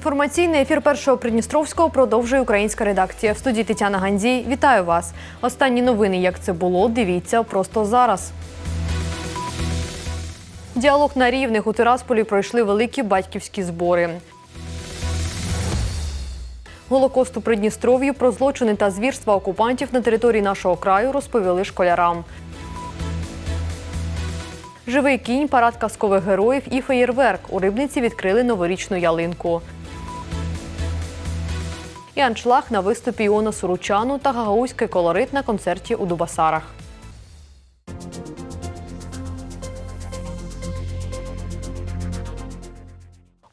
Інформаційний ефір першого Придністровського продовжує українська редакція. В студії Тетяна Гандзій. Вітаю вас. Останні новини, як це було, дивіться просто зараз. Діалог на рівних у Тирасполі пройшли великі батьківські збори. Голокост у Придністров'ї про злочини та звірства окупантів на території нашого краю розповіли школярам. Живий кінь, парад казкових героїв і феєрверк. У Рибниці відкрили новорічну ялинку. І аншлаг на виступі Іона Суручану та гагаузький колорит на концерті у Дубасарах.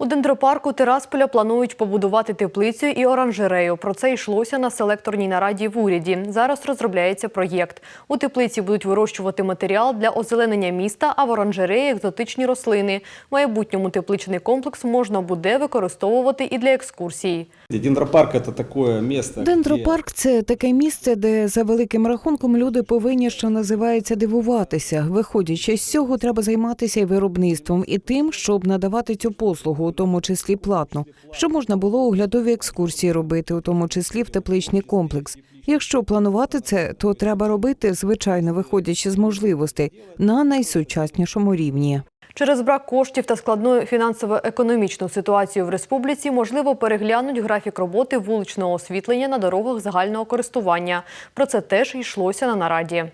Дендропарку Тирасполя планують побудувати теплицю і оранжерею. Про це йшлося на селекторній нараді в уряді. Зараз розробляється проєкт. У теплиці будуть вирощувати матеріал для озеленення міста, а в оранжереї екзотичні рослини. В майбутньому тепличний комплекс можна буде використовувати і для екскурсій. Дендропарк такое место. где- Дендропарк це таке місце, де за великим рахунком люди повинні, що називається, дивуватися. Виходячи з цього, треба займатися і виробництвом, і тим, щоб надавати цю послугу, тому числі платно, щоб можна було оглядові екскурсії робити, у тому числі в тепличний комплекс. Якщо планувати це, то треба робити, звичайно, виходячи з можливостей на найсучаснішому рівні. Через брак коштів та складну фінансово-економічну ситуацію в республіці можливо переглянуть графік роботи вуличного освітлення на дорогах загального користування. Про це теж йшлося на нараді.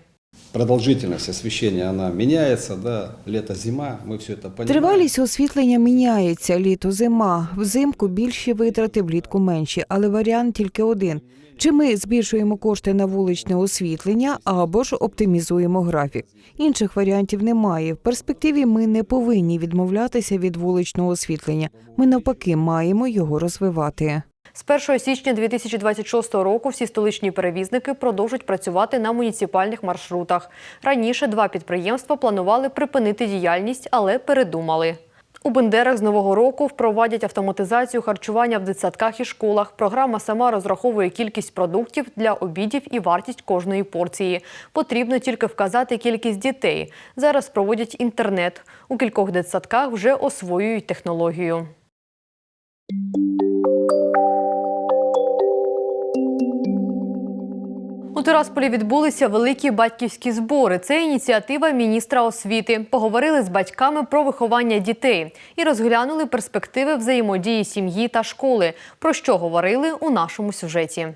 Продолжительность освещения, она меняется, да, лето, зима, мы все это понимаем. Тривалість освітлення міняється літо, зима. Взимку більші витрати, влітку менші, але варіант тільки один. Чи ми збільшуємо кошти на вуличне освітлення або ж оптимізуємо графік. Інших варіантів немає. В перспективі ми не повинні відмовлятися від вуличного освітлення. Ми навпаки маємо його розвивати. З 1 січня 2026 року всі столичні перевізники продовжать працювати на муніципальних маршрутах. Раніше два підприємства планували припинити діяльність, але передумали. У Бендерах з нового року впровадять автоматизацію харчування в дитсадках і школах. Програма сама розраховує кількість продуктів для обідів і вартість кожної порції. Потрібно тільки вказати кількість дітей. Зараз проводять інтернет. У кількох дитсадках вже освоюють технологію. У Тирасполі відбулися великі батьківські збори. Це ініціатива міністра освіти. Поговорили з батьками про виховання дітей і розглянули перспективи взаємодії сім'ї та школи. Про що говорили у нашому сюжеті.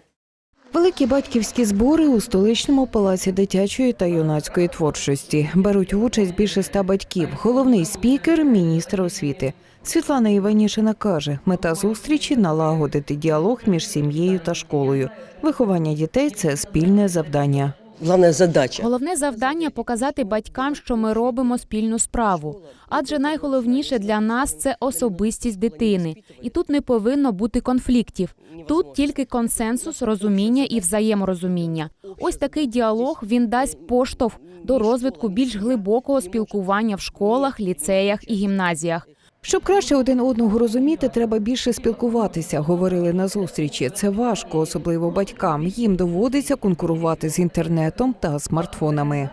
Великі батьківські збори у столичному палаці дитячої та юнацької творчості беруть участь більше ста батьків. Головний спікер міністр освіти. Світлана Іванішина каже, мета зустрічі налагодити діалог між сім'єю та школою. Виховання дітей це спільне завдання. Главная задача. Головне завдання показати батькам, що ми робимо спільну справу. Адже найголовніше для нас це особистість дитини, і тут не повинно бути конфліктів. Тут тільки консенсус, розуміння і взаєморозуміння. Ось такий діалог він дасть поштовх до розвитку більш глибокого спілкування в школах, ліцеях і гімназіях. Щоб краще один одного розуміти, треба більше спілкуватися. Говорили на зустрічі. Це важко, особливо батькам. Їм доводиться конкурувати з інтернетом та смартфонами.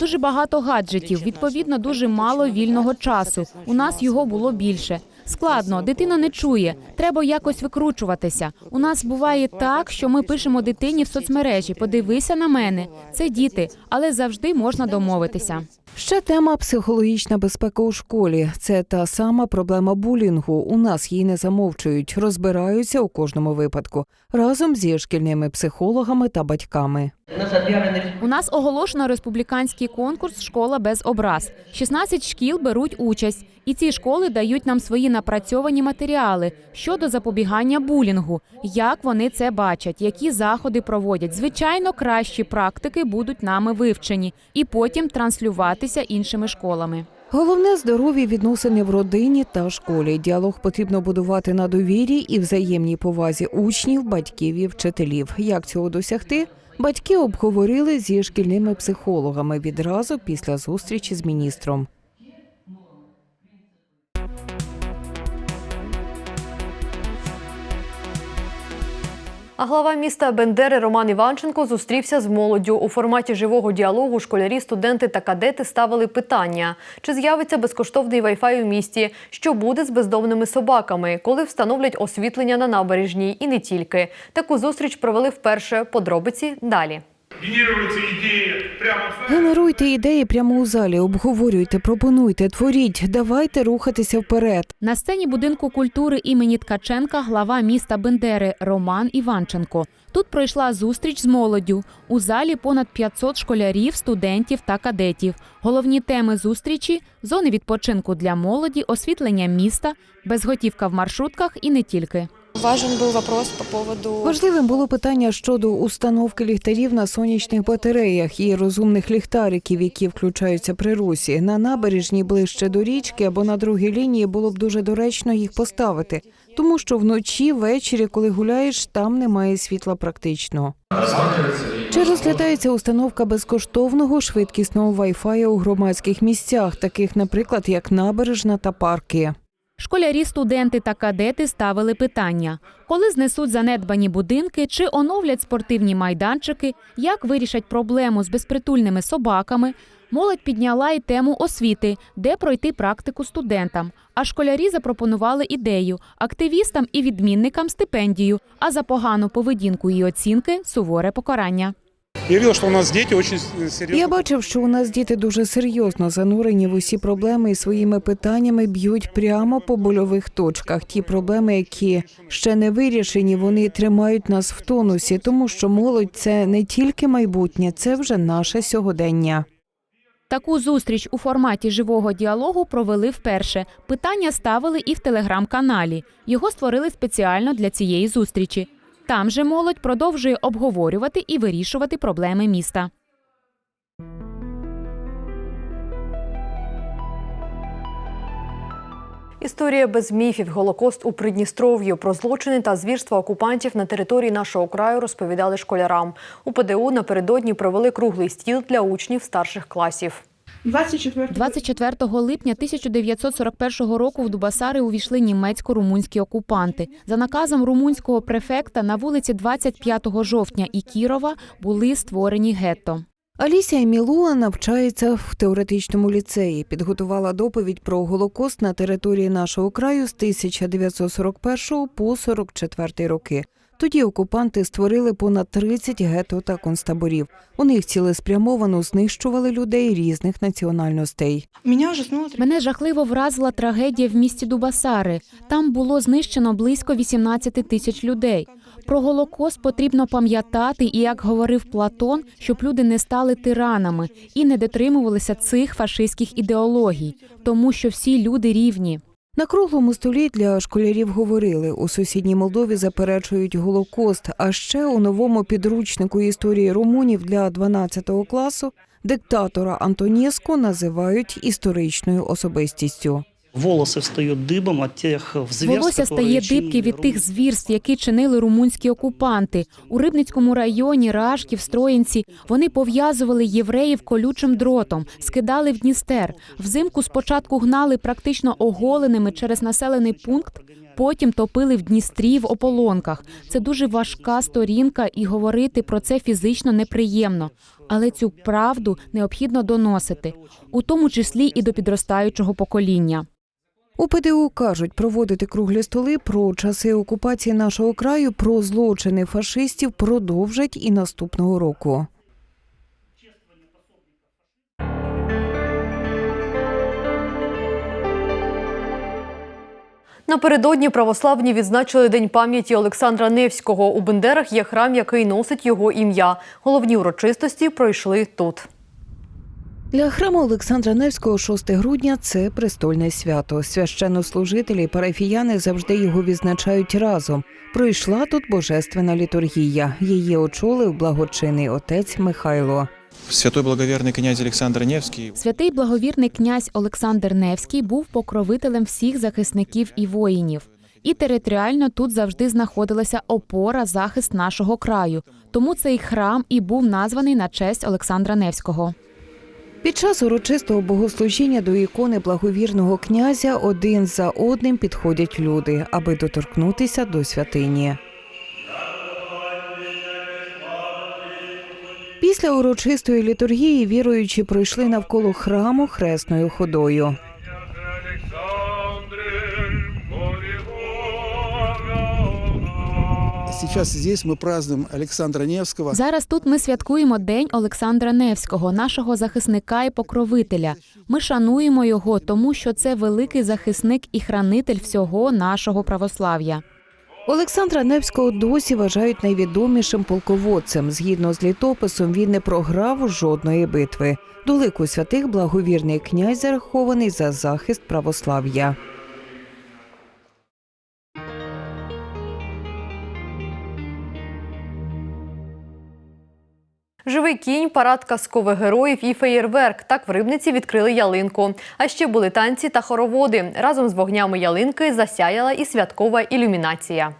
Дуже багато гаджетів, відповідно, дуже мало вільного часу. У нас його було більше. Складно, дитина не чує. Треба якось викручуватися. У нас буває так, що ми пишемо дитині в соцмережі. Подивися на мене. Це діти, але завжди можна домовитися. Ще тема психологічна безпека у школі. Це та сама проблема булінгу. У нас її не замовчують, розбираються у кожному випадку разом зі шкільними психологами та батьками. У нас оголошено республіканський конкурс Школа без образ. 16 шкіл беруть участь, і ці школи дають нам свої напрацьовані матеріали щодо запобігання булінгу, як вони це бачать, які заходи проводять. Звичайно, кращі практики будуть нами вивчені і потім транслюватися іншими школами. Головне здорові відносини в родині та школі. Діалог потрібно будувати на довірі і взаємній повазі учнів, батьків і вчителів. Як цього досягти? Батьки обговорили зі шкільними психологами відразу після зустрічі з міністром. А глава міста Бендери Роман Іванченко зустрівся з молоддю. У форматі живого діалогу школярі, студенти та кадети ставили питання: чи з'явиться безкоштовний вайфай у місті, що буде з бездомними собаками, коли встановлять освітлення на набережній і не тільки. Таку зустріч провели вперше. Подробиці далі. Генерируются идеи прямо. Генеруйте ідеї прямо у залі, обговорюйте, пропонуйте, творіть. Давайте рухатися вперед. На сцені будинку культури імені Ткаченка глава міста Бендери Роман Іванченко. Тут пройшла зустріч з молоддю. У залі понад 500 школярів, студентів та кадетів. Головні теми зустрічі зони відпочинку для молоді, освітлення міста, безготівка в маршрутках і не тільки. Важен был вопрос по поводу Важливим було питання щодо установки ліхтарів на сонячних батареях і розумних ліхтариків, які включаються при русі. На набережній ближче до річки або на другій лінії було б дуже доречно їх поставити, тому що вночі, ввечері, коли гуляєш, там немає світла практично. Чи розглядається установка безкоштовного швидкісного Wi-Fi у громадських місцях, таких, наприклад, як набережна та парки? Школярі, студенти та кадети ставили питання: коли знесуть занедбані будинки, чи оновлять спортивні майданчики, як вирішать проблему з безпритульними собаками. Молодь підняла й тему освіти, де пройти практику студентам. А школярі запропонували ідею активістам і відмінникам стипендію, а за погану поведінку і оцінки суворе покарання. Я видел, что у нас дети очень серьезно. Я бачив, що у нас діти дуже серйозно занурені в усі проблеми і своїми питаннями б'ють прямо по больових точках. Ті проблеми, які ще не вирішені, вони тримають нас в тонусі, тому що молодь це не тільки майбутнє, це вже наше сьогодення. Таку зустріч у форматі живого діалогу провели вперше. Питання ставили і в телеграм-каналі. Його створили спеціально для цієї зустрічі. Там же молодь продовжує обговорювати і вирішувати проблеми міста. Історія без міфів, голокост у Придністров'ю про злочини та звірства окупантів на території нашого краю розповідали школярам. У ПДУ напередодні провели круглий стіл для учнів старших класів. 24 липня 1941 року в Дубасари увійшли німецько-румунські окупанти. За наказом румунського префекта на вулиці 25 жовтня і Кірова були створені гетто. Алісія Мілуа навчається в теоретичному ліцеї. Підготувала доповідь про голокост на території нашого краю з 1941 по 44 роки. Тоді окупанти створили понад 30 гетто та концтаборів. У них цілеспрямовано знищували людей різних національностей. Мене жахливо вразила трагедія в місті Дубасари. Там було знищено близько 18 тисяч людей. Про голокост потрібно пам'ятати, і як говорив Платон, щоб люди не стали тиранами і не дотримувалися цих фашистських ідеологій, тому що всі люди рівні. На круглому столі для школярів говорили у сусідній Молдові заперечують голокост. А ще у новому підручнику історії румунів для 12 класу диктатора Антонєску називають історичною особистістю. Волосы встают дыбом от тех зверств, Волосся которые стає дибки від чинили тих звірств, які чинили румунські окупанти. У Рибницькому районі, Рашків, Строїнці вони пов'язували євреїв колючим дротом, скидали в Дністер. Взимку спочатку гнали практично оголеними через населений пункт. Потім топили в Дністрі в ополонках. Це дуже важка сторінка, і говорити про це фізично неприємно. Але цю правду необхідно доносити, у тому числі і до підростаючого покоління. У ПДУ кажуть, проводити круглі столи про часи окупації нашого краю, про злочини фашистів продовжать і наступного року. Напередодні православні відзначили День пам'яті Олександра Невського. У Бендерах є храм, який носить його ім'я. Головні урочистості пройшли тут. Для храму Олександра Невського 6 грудня це престольне свято. Священнослужителі і парафіяни завжди його відзначають разом. Пройшла тут божественна літургія. Її очолив благочинний отець Михайло. Святой благоверный князь Александр Невский Святий благовірний князь Олександр Невський був покровителем всіх захисників і воїнів. І територіально тут завжди знаходилася опора, захист нашого краю. Тому цей храм і був названий на честь Олександра Невського. Під час урочистого богослужіння до ікони благовірного князя один за одним підходять люди, аби доторкнутися до святині. Після урочистої літургії віруючі пройшли навколо храму хресною ходою. Сейчас здесь мы празднуем Александра Невского. Зараз тут ми святкуємо День Олександра Невського, нашого захисника і покровителя. Ми шануємо його, тому що це великий захисник і хранитель всього нашого православ'я. Олександра Невського досі вважають найвідомішим полководцем. Згідно з літописом, він не програв жодної битви. До лику святих благовірний князь зарахований за захист православ'я. Живий кінь, парад казкових героїв і феєрверк. Так в Рибниці відкрили ялинку. А ще були танці та хороводи. Разом з вогнями ялинки засяяла і святкова ілюмінація.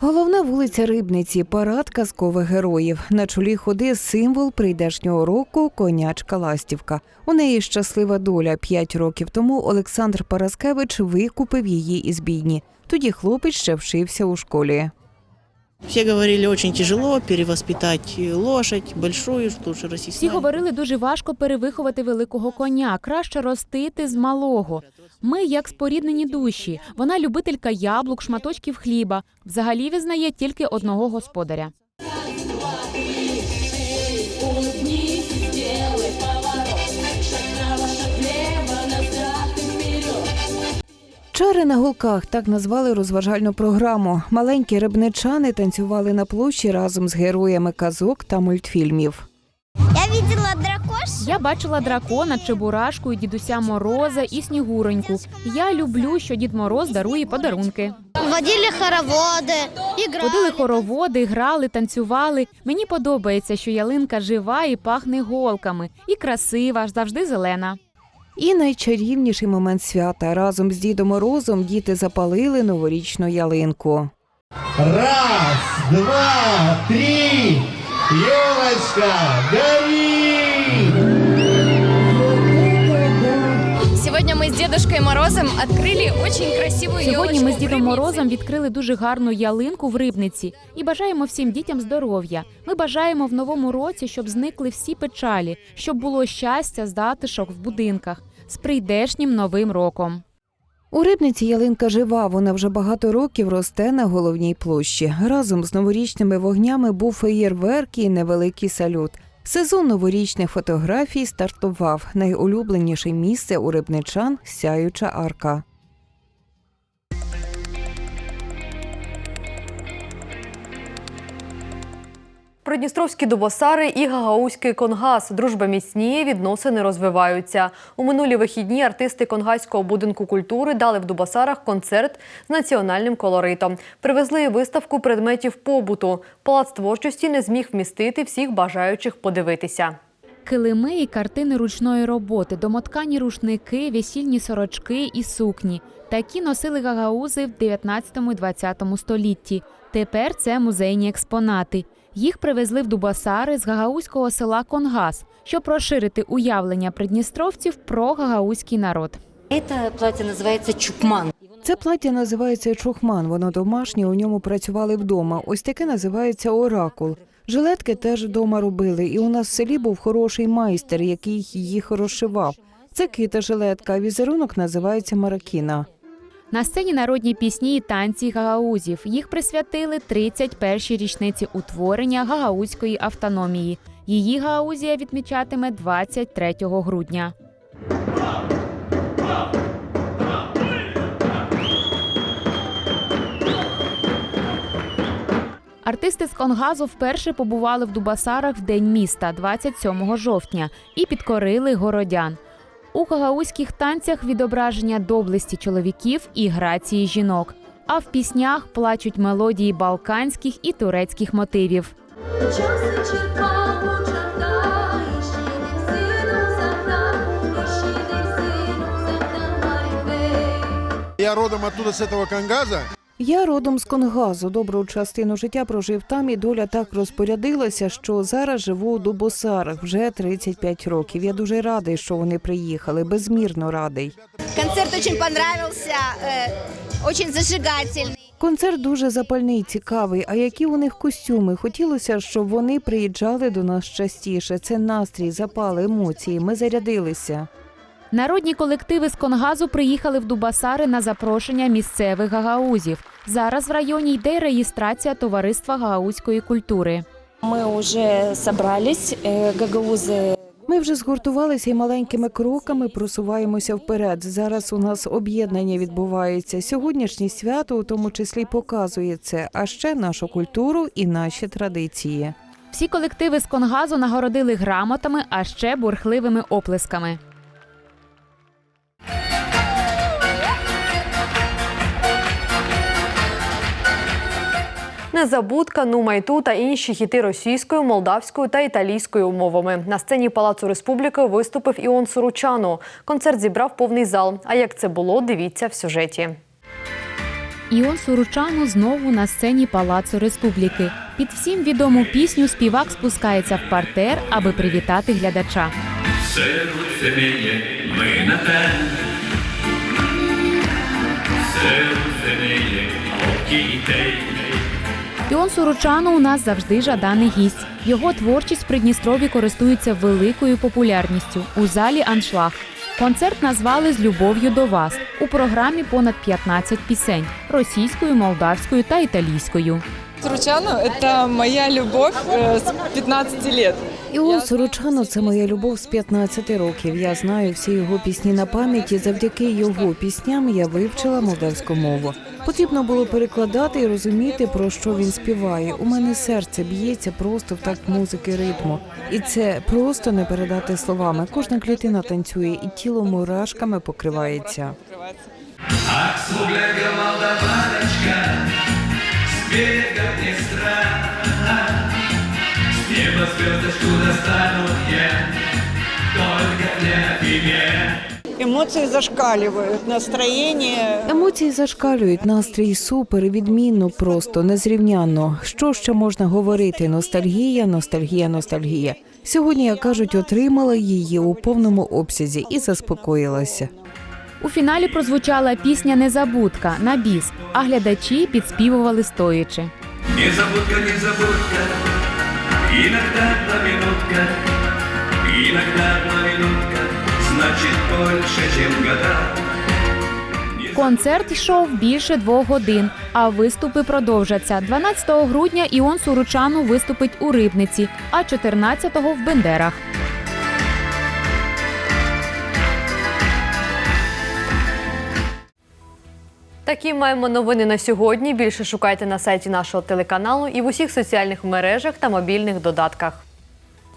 Головна вулиця Рибниці парад казкових героїв. На чолі ходи символ прийдешнього року конячка Ластівка. У неї щаслива доля. П'ять років тому Олександр Параскевич викупив її із бійні. Тоді хлопець ще вчився у школі. Все говорили, очень тяжело перевоспитати лошадь большую, что російську. Всі говорили, дуже важко перевиховати великого коня, краще ростити з малого. Ми як споріднені душі. Вона любителька яблук, шматочків хліба. Взагалі визнає тільки одного господаря. Чари на гулках так назвали розважальну програму. Маленькі рибничани танцювали на площі разом з героями казок та мультфільмів. Я видела дракош. Я бачила дракона, чебурашку, і дідуся Мороза і Снігуроньку. Я люблю, що Дід Мороз дарує подарунки. Водили хороводы, играли. Водили хороводи, грали, танцювали. Мені подобається, що ялинка жива і пахне голками, і красива, завжди зелена. І найчарівніший момент свята разом з Дідом Морозом діти запалили новорічну ялинку. Раз, два, три, елочка, гори! С Дедушкой Морозом открыли очень красивую Сьогодні ми з Дідом Морозом відкрили дуже гарну ялинку в Рибниці і бажаємо всім дітям здоров'я. Ми бажаємо в новому році, щоб зникли всі печалі, щоб було щастя, здатишок в будинках з прийдешнім новим роком. У Рибниці ялинка жива. Вона вже багато років росте на головній площі. Разом з новорічними вогнями був феєрверк і невеликий салют. Сезон новорічних фотографій стартував. Найулюбленіше місце у рибничан сяюча арка. Придністровські дубосари і гагаузький конгас. Дружба міцніє, відносини розвиваються. У минулі вихідні артисти Конгазького будинку культури дали в Дубосарах концерт з національним колоритом. Привезли виставку предметів побуту. Палац творчості не зміг вмістити всіх бажаючих подивитися. Килими і картини ручної роботи, домоткані рушники, весільні сорочки і сукні. Такі носили гагаузи в 19-20 столітті. Тепер це музейні експонати. Їх привезли в Дубасари з гагаузького села Конгас, щоб розширити уявлення придністровців про гагаузький народ. Это платье называется чукман. Це плаття називається чухман. Воно домашнє. У ньому працювали вдома. Ось таке називається оракул. Жилетки теж вдома робили, і у нас в селі був хороший майстер, який їх розшивав. Це кита жилетка, а візерунок називається маракіна. На сцені народні пісні і танці гагаузів. Їх присвятили 31-й річниці утворення гагаузької автономії. Її Гагаузія відмічатиме 23 грудня. Артисти з Конгазу вперше побували в Дубасарах в день міста 27 жовтня і підкорили городян. У гагаузьких танцях відображення доблесті чоловіків і грації жінок. А в піснях плачуть мелодії балканських і турецьких мотивів. Я родом оттуда, с этого Кангаза. Я родом з Конгазу. Добру частину життя прожив там, і доля так розпорядилася, що зараз живу у Дубосарах вже 35 років. Я дуже радий, що вони приїхали. Безмірно радий. Концерт очень понравился, э, очень зажигательный. Концерт дуже запальний, цікавий. А які у них костюми? Хотілося, щоб вони приїжджали до нас частіше. Це настрій, запал, емоції. Ми зарядилися. Народні колективи з Конгазу приїхали в Дубасари на запрошення місцевих гагаузів. Зараз в районі йде реєстрація товариства гагаузької культури. Мы уже собрались, э, гагаузы Ми вже згуртувалися і маленькими кроками просуваємося вперед. Зараз у нас об'єднання відбувається. Сьогоднішнє свято у тому числі показує це, а ще нашу культуру і наші традиції. Всі колективи з Конгазу нагородили грамотами, а ще бурхливими оплесками. Незабудка, Нумайту та інші хіти російською, молдавською та італійською мовами. На сцені Палацу Республіки виступив Іон Суручану. Концерт зібрав повний зал. А як це було, дивіться в сюжеті. Іон Суручану знову на сцені Палацу Республіки. Під всім відому пісню співак спускається в партер, аби привітати глядача. Серце міє, ми на те. Серце міє, окей, Іон Суручану у нас завжди жаданий гість. Його творчість в Придністрові користується великою популярністю. У залі аншлаг. Концерт назвали з любов'ю до вас. У програмі понад 15 пісень російською, молдавською та італійською. Суручану – это моя любовь э, с 15 лет. Іон Суручану це моя любов з 15 років. Я знаю всі його пісні на пам'яті. Завдяки його пісням я вивчила молдавську мову. Потрібно було перекладати і розуміти, про що він співає. У мене серце б'ється просто в такт музики ритму. І це просто не передати словами. Кожна клітина танцює, і тіло мурашками покривається. Ах, смуглянка молдаваночка, с берега. С неба звездочку достану я, только для тебя. Эмоции зашкаливают, настроение. Емоції зашкалюють, настрій супер, відмінно, просто незрівнянно. Що ще можна говорити? Ностальгія, ностальгія, ностальгія. Сьогодні, як кажуть, отримала її у повному обсязі і заспокоїлася. У фіналі прозвучала пісня Незабудка на біс, а глядачі підспівували стоячи. Незабудка, незабудка, иногда одна минутка, иногда одна значит больше, чем года. Концерт йшов більше двох годин, а виступи продовжаться. 12 грудня Іон Суручану виступить у Рибниці, а 14-го в Бендерах. Такі маємо новини на сьогодні. Bільше шукайте на сайті нашого телеканалу і в усіх соціальних мережах та мобільних додатках.